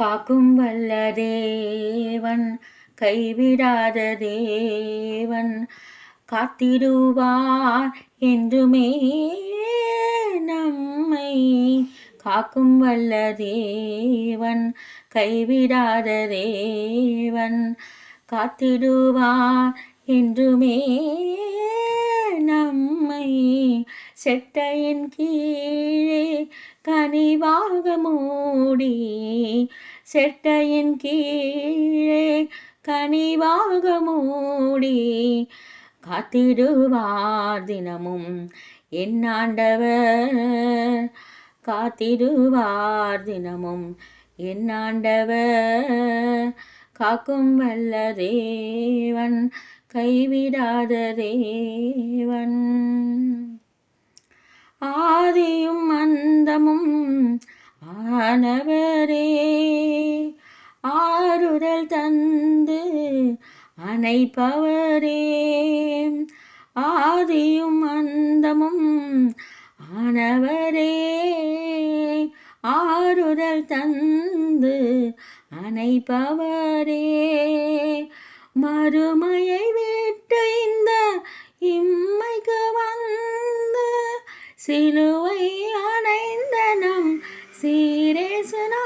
காக்கும் வல்ல தேவன் கைவிடாத தேவன் காத்திடுவார் என்றுமே நம்மை. காக்கும் வல்ல தேவன் கைவிடாத தேவன் காத்திடுவார் என்றுமே நம்மை. செட்டையின் கீழே கனிவாக மூடி செட்டையின் கீழே கனிவாக மூடி காத்திடுவார் தினமும். என்னாண்டவர் காத்திடுவார் தினமும். என்னாண்டவர் காக்கும் வல்ல தேவன் கைவிடாத தேவன். ஆதியும் அந்தமும் ஆனவர். ஆறுதல் தந்து அணைப்பவரே ஆதியும் அந்தமும் ஆனவரே. ஆறுதல் தந்து அணைப்பவரே மறுமையை விட்டு இந்த இம்மைக்கு வந்து சிலுவை அணைந்த நம் சீரேசுனா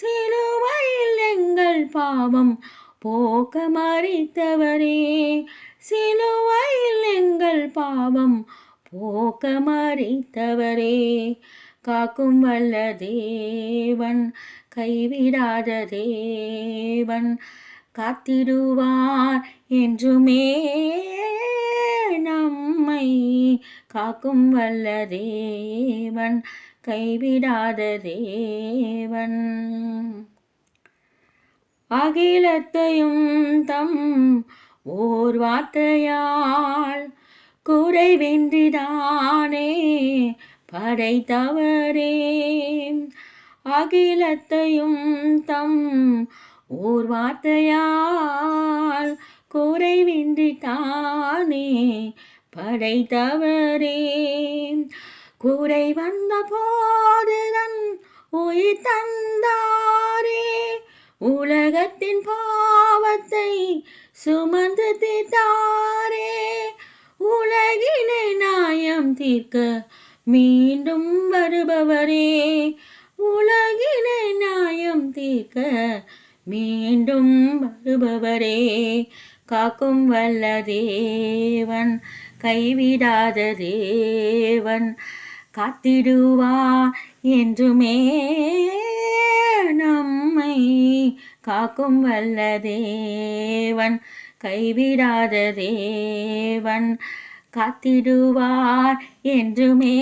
சிலுவையில் எங்கள் பாவம் போக்க மறித்தவரே சிலுவையில் எங்கள் பாவம் போக்க மறித்தவரே காக்கும் வல்ல தேவன் கைவிடாத தேவன் காத்திடுவார் என்றுமே நம்மை. காக்கும் வல்ல தேவன் கைவிடாத தேவன். அகிலத்தையும் தம் ஓர் வார்த்தையால் குறைவின்றிதானே படைத்தவரே அகிலத்தையும் தம் ஓர் வார்த்தையால் குறைவின்றி தானே படைத்தவரே குறை வந்த போதுதன் உயிர் தந்தாரே உலகத்தின் பாவத்தை சுமந்து தீர்த்தாரே. உலகினை நாயம் தீர்க்க மீண்டும் வருபவரே. உலகினை நாயம் தீர்க்க மீண்டும் வருபவரே. காக்கும் வல்ல தேவன் கைவிடாத தேவன் காத்திடுவா என்றுமே. காக்கும் வல்ல தேவன் கைவிடாத தேவன் காத்திடுவார் என்றுமே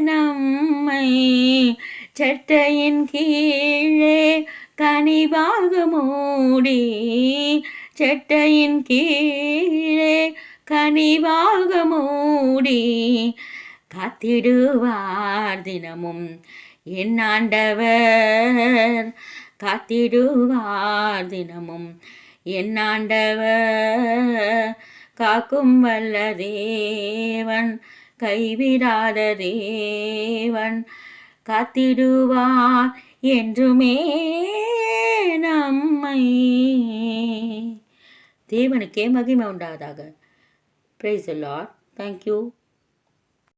நம்மை. சட்டையின் கீழே கனிவாக மூடி செட்டையின் கீழே கனிவாக மூடி காத்திடுவார் தினமும். என் ஆண்டவர் காத்திடுவார் தினமும். என் ஆண்டவர் காக்கும் வல்ல தேவன் கைவிடாத தேவன் காத்திடுவார் என்றுமே நம்மை. தேவனுக்கே மகிமை உண்டாதாக பிரைஸ் லார்ட் தேங்க்யூ